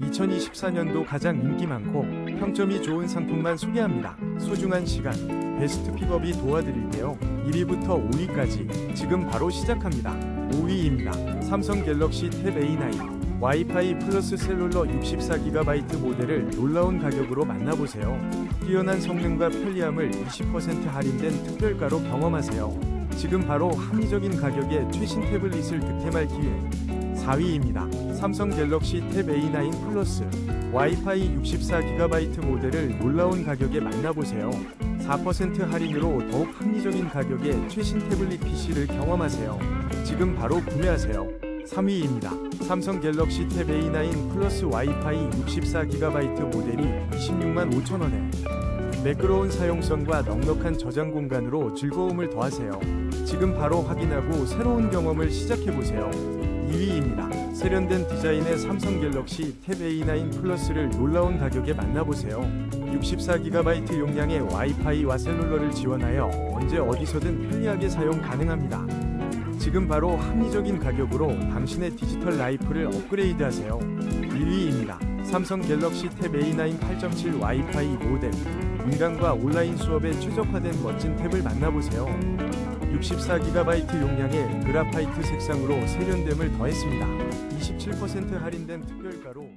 2024년도 가장 인기 많고 평점이 좋은 상품만 소개합니다. 소중한 시간, 베스트 픽업이 도와드릴게요. 1위부터 5위까지 지금 바로 시작합니다. 5위입니다. 삼성 갤럭시 탭 A9 와이파이 플러스 셀룰러 64GB 모델을 놀라운 가격으로 만나보세요. 뛰어난 성능과 편리함을 20% 할인된 특별가로 경험하세요. 지금 바로 합리적인 가격에 최신 태블릿을 득템할 기회. 4위입니다. 삼성 갤럭시 탭 A9 플러스 와이파이 64GB 모델을 놀라운 가격에 만나보세요. 4% 할인으로 더욱 합리적인 가격에 최신 태블릿 PC를 경험하세요. 지금 바로 구매하세요. 3위입니다. 삼성 갤럭시 탭 A9 플러스 와이파이 64GB 모델이 26만 5천원에 매끄러운 사용성과 넉넉한 저장 공간으로 즐거움을 더하세요. 지금 바로 확인하고 새로운 경험을 시작해보세요. 2위입니다. 세련된 디자인의 삼성 갤럭시 탭 A9 플러스를 놀라운 가격에 만나보세요. 64GB 용량의 와이파이와 셀룰러를 지원하여 언제 어디서든 편리하게 사용 가능합니다. 지금 바로 합리적인 가격으로 당신의 디지털 라이프를 업그레이드 하세요. 1위입니다. 삼성 갤럭시 탭 A9 8.7 와이파이 모델. 인강과 온라인 수업에 최적화된 멋진 탭을 만나보세요. 64GB 용량의 그라파이트 색상으로 세련됨을 더했습니다. 27% 할인된 특별가로